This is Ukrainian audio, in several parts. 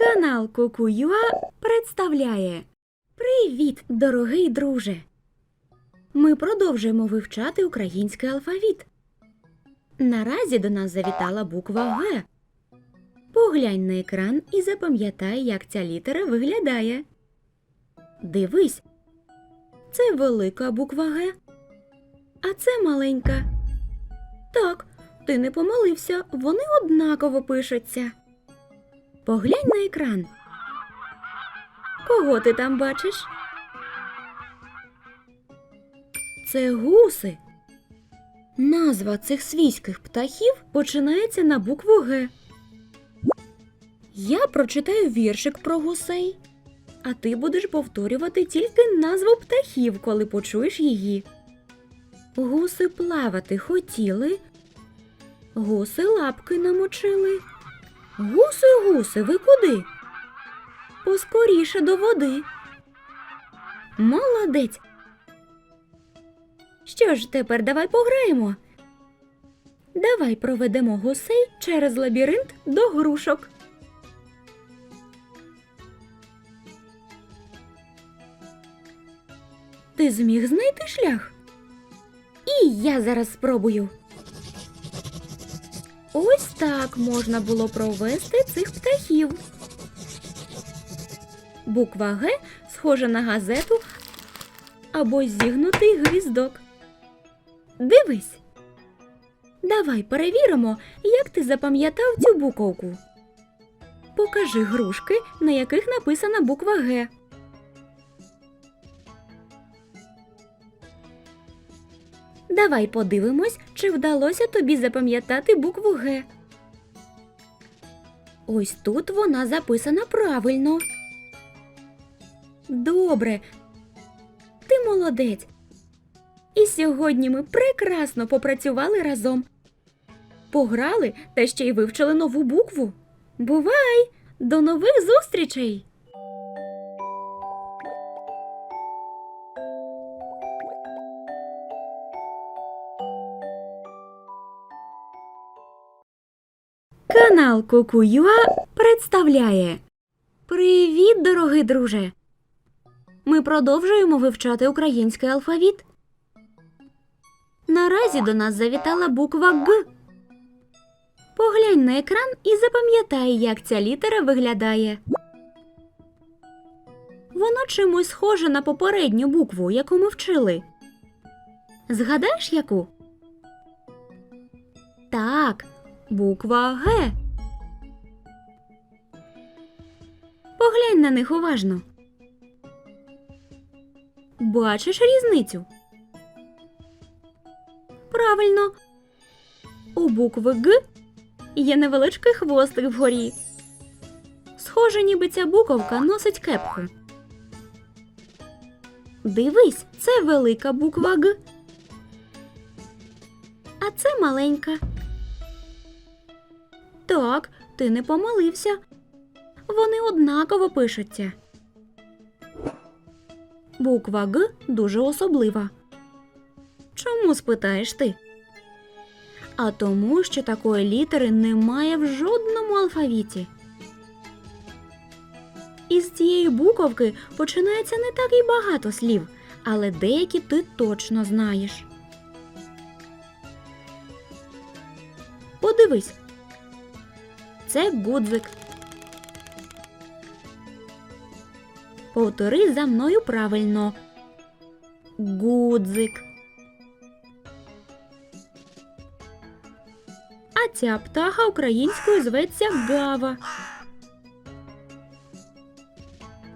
Канал Кукуюа представляє Привіт, дорогий друже! Ми продовжуємо вивчати український алфавіт. Наразі до нас завітала буква Г. Поглянь на екран і запам'ятай, як ця літера виглядає. Дивись. Це велика буква Г. А це маленька. Так, ти не помилився, вони однаково пишуться. Поглянь на екран. Кого ти там бачиш? Це гуси. Назва цих свійських птахів починається на букву Г. Я прочитаю віршик про гусей, а ти будеш повторювати тільки назву птахів, коли почуєш її. Гуси плавати хотіли, гуси лапки намочили. Гуси, гуси, ви куди? Поскоріше до води. Молодець. Що ж, тепер давай пограємо. Давай проведемо гусей через лабіринт до грушок. Ти зміг знайти шлях? І я зараз спробую. Ось так можна було провести цих птахів. Буква Г схожа на газету або зігнутий гвіздок. Дивись. Давай перевіримо, як ти запам'ятав цю буковку. Покажи грушки, на яких написана буква Г. Давай подивимось, чи вдалося тобі запам'ятати букву Г. Ось тут вона записана правильно. Добре. Ти молодець. І сьогодні ми прекрасно попрацювали разом. Пограли та ще й вивчили нову букву. Бувай! До нових зустрічей! Канал Кукуюа представляє Привіт, дорогий друже! Ми продовжуємо вивчати український алфавіт. Наразі до нас завітала буква Г. Поглянь на екран і запам'ятай, як ця літера виглядає. Воно чимось схоже на попередню букву, яку ми вчили. Згадаєш яку? Так, буква Г. Поглянь на них уважно. Бачиш різницю? Правильно. У букви Г є невеличкий хвостик вгорі. Схоже, ніби ця буковка носить кепку. Дивись, це велика буква Г. А це маленька. Так, ти не помилився. Вони однаково пишуться. Буква Г дуже особлива. Чому спитаєш ти? А тому, що такої літери немає в жодному алфавіті. Із цієї буковки починається не так і багато слів, але деякі ти точно знаєш. Подивись. Це гудзик. Повтори за мною правильно. Гудзик. А ця птаха українською зветься гава.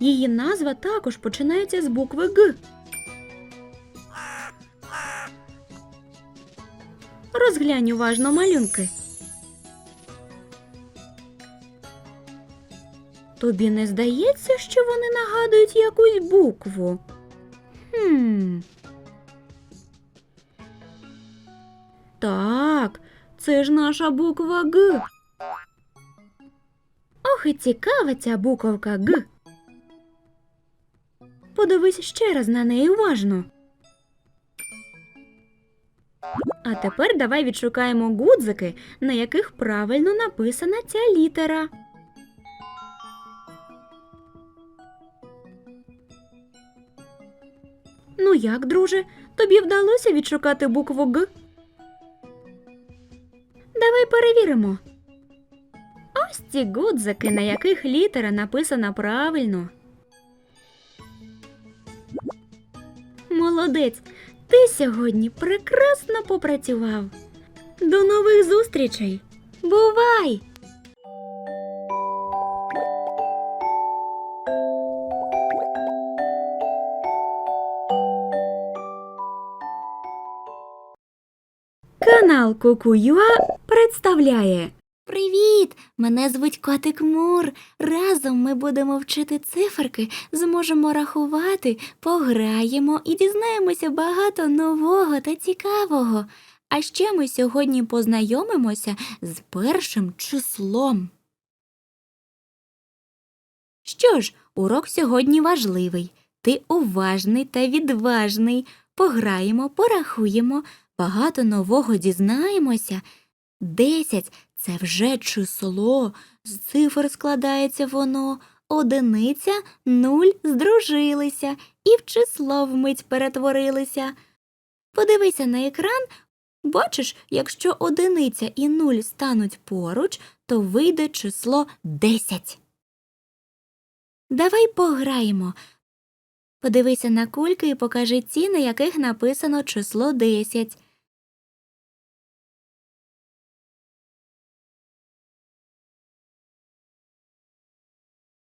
Її назва також починається з букви Г. Розглянь уважно малюнки. Тобі не здається, що вони нагадують якусь букву? Хм. Так, це ж наша буква Г. Ох, і цікава ця буковка Г. Подивись ще раз на неї уважно. А тепер давай відшукаємо гудзики, на яких правильно написана ця літера. Ну як, друже, тобі вдалося відшукати букву Г? Давай перевіримо. Ось ці гудзики, на яких літера написана правильно. Молодець, ти сьогодні прекрасно попрацював. До нових зустрічей. Бувай! Канал Кукуюа представляє. Привіт! Мене звуть Котик Мур. Разом ми будемо вчити циферки, зможемо рахувати, пограємо і дізнаємося багато нового та цікавого. А ще ми сьогодні познайомимося з першим числом. Що ж, урок сьогодні важливий. Ти уважний та відважний. Пограємо, порахуємо, багато нового дізнаємося. Десять це вже число, з цифр складається воно, одиниця, нуль здружилися і в число вмить перетворилися. Подивися на екран, бачиш, якщо одиниця і нуль стануть поруч, то вийде число десять. Давай пограємо. Подивися на кульки і покажи ті, на яких написано число десять.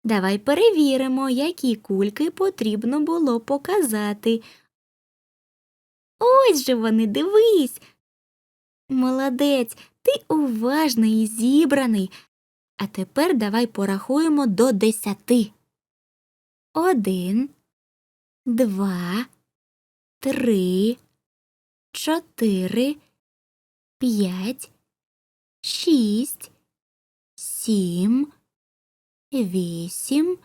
Давай перевіримо, які кульки потрібно було показати. Ось же вони, дивись. Молодець, ти уважний і зібраний. А тепер давай порахуємо до десяти. Один, два, три, чотири, п'ять, шість, сім вісім,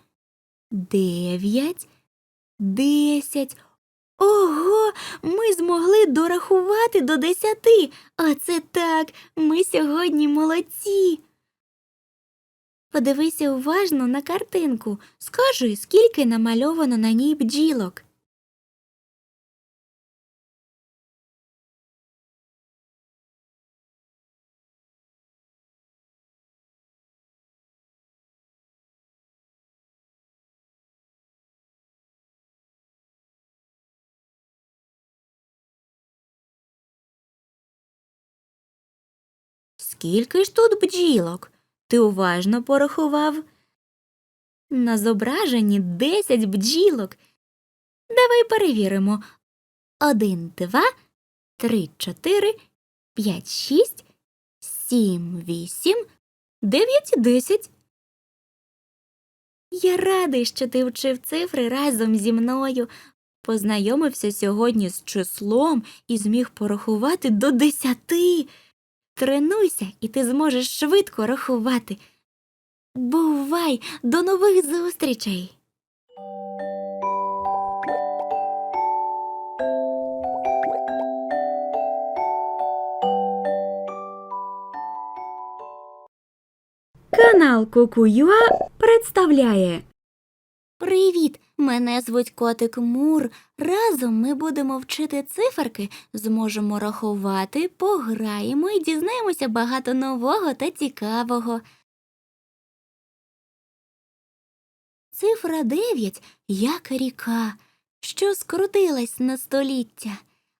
дев'ять, десять. Ого, ми змогли дорахувати до десяти. Оце так, ми сьогодні молодці. Подивися уважно на картинку. Скажи, скільки намальовано на ній бджілок. Скільки ж тут бджілок? Ти уважно порахував? На зображенні десять бджілок. Давай перевіримо. Один, два, три, чотири, п'ять, шість, сім, вісім, дев'ять, десять. Я радий, що ти вчив цифри разом зі мною. Познайомився сьогодні з числом і зміг порахувати до десяти. Тренуйся, і ти зможеш швидко рахувати. Бувай, до нових зустрічей! Канал Кукуюа представляє. Привіт! Мене звуть Котик Мур. Разом ми будемо вчити циферки, зможемо рахувати, пограємо і дізнаємося багато нового та цікавого. Цифра дев'ять як ріка, що скрутилась на століття.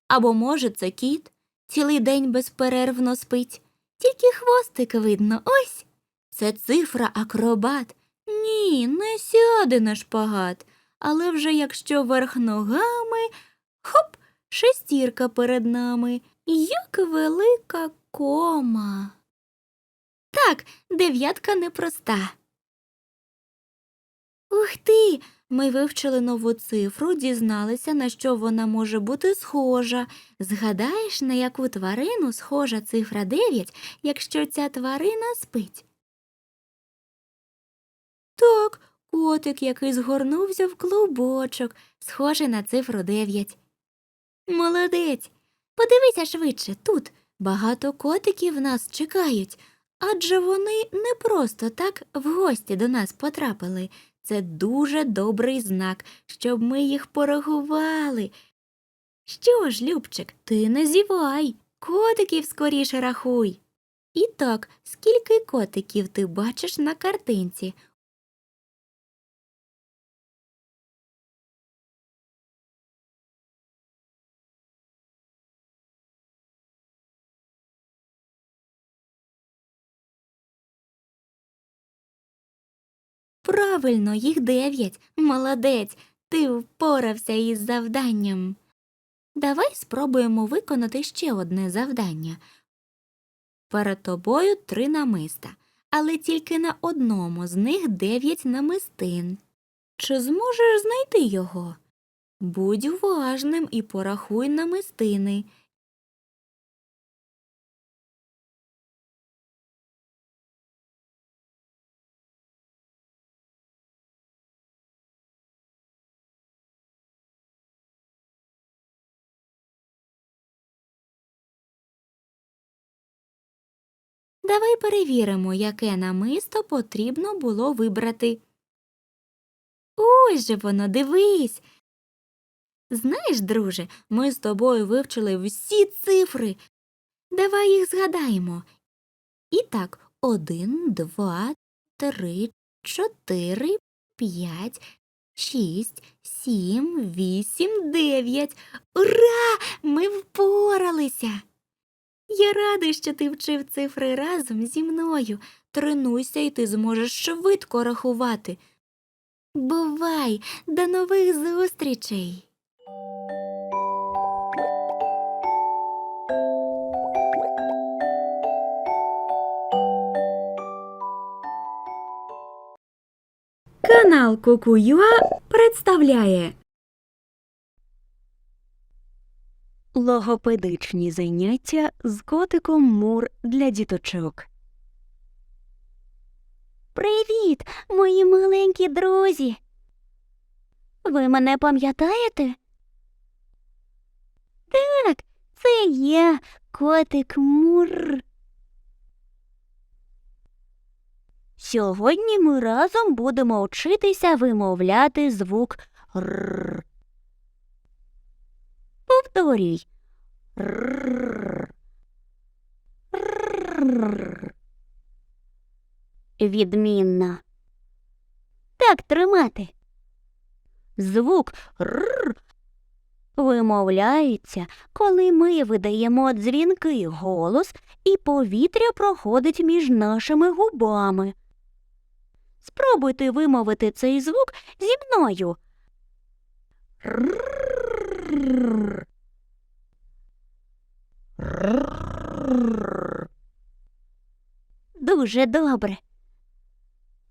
Або, може, це кіт, цілий день безперервно спить, тільки хвостик видно, ось. Це цифра акробат. Ні, не сяде на шпагат, але вже якщо верх ногами, хоп, шестірка перед нами, як велика кома. Так, дев'ятка непроста. Ух ти! Ми вивчили нову цифру, дізналися, на що вона може бути схожа. Згадаєш, на яку тварину схожа цифра 9, якщо ця тварина спить? Так, котик, який згорнувся в клубочок, схожий на цифру 9. Молодець. Подивися швидше тут. Багато котиків нас чекають, адже вони не просто так в гості до нас потрапили. Це дуже добрий знак, щоб ми їх порахували. Що ж, Любчик, ти не зівай, котиків скоріше рахуй. І так, скільки котиків ти бачиш на картинці? Правильно, їх дев'ять. Молодець, ти впорався із завданням. Давай спробуємо виконати ще одне завдання. Перед тобою три намиста, але тільки на одному з них дев'ять намистин. Чи зможеш знайти його? Будь уважним і порахуй намистини. Давай перевіримо, яке намисто потрібно було вибрати. Ось же воно, дивись. Знаєш, друже, ми з тобою вивчили всі цифри. Давай їх згадаємо. І так, один, два, три, чотири, п'ять, шість, сім, вісім, дев'ять. Ура! Ми впоралися. Я радий, що ти вчив цифри разом зі мною. Тренуйся, і ти зможеш швидко рахувати. Бувай, до нових зустрічей. Канал Кукуюа представляє Логопедичні заняття з котиком Мур для діточок. Привіт, мої маленькі друзі. Ви мене пам'ятаєте? Так, це я, котик Мур. Сьогодні ми разом будемо вчитися вимовляти звук Р. Повторюй. Відмінно. Так тримати. Звук Р вимовляється, коли ми видаємо дзвінкий голос і повітря проходить між нашими губами. Спробуйте вимовити цей звук зі мною. Дуже добре.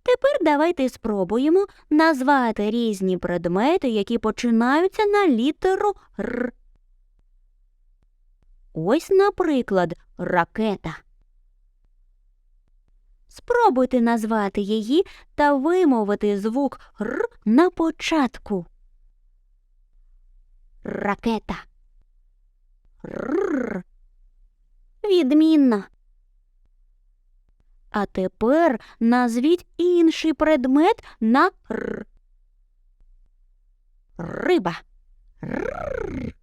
Тепер давайте спробуємо назвати різні предмети, які починаються на літеру Р. Ось, наприклад, ракета. Спробуйте назвати її та вимовити звук Р на початку. Ракета. Р. Відмінно. А тепер назвіть інший предмет на Р. Риба. Р.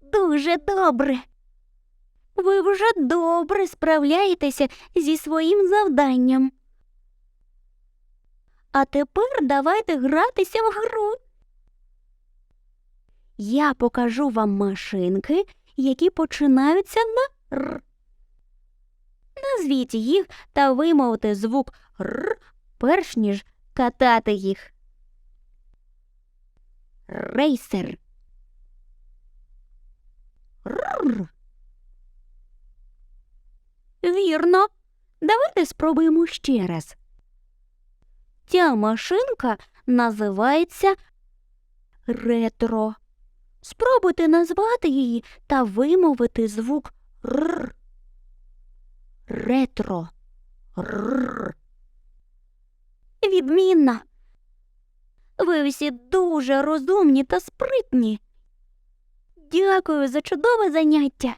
Дуже добре. Ви вже добре справляєтеся зі своїм завданням. А тепер давайте гратися в гру. Я покажу вам машинки, які починаються на Р. Назвіть їх та вимовте звук Р, перш ніж катати їх. Рейсер. Р. Вірно. Давайте спробуємо ще раз. Ця машинка називається ретро. Спробуйте назвати її та вимовити звук Р. Ретро. Р. Відмінно. Ви всі дуже розумні та спритні. Дякую за чудове заняття.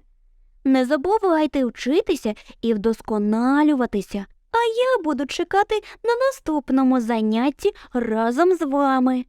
Не забувайте вчитися і вдосконалюватися, а я буду чекати на наступному занятті разом з вами.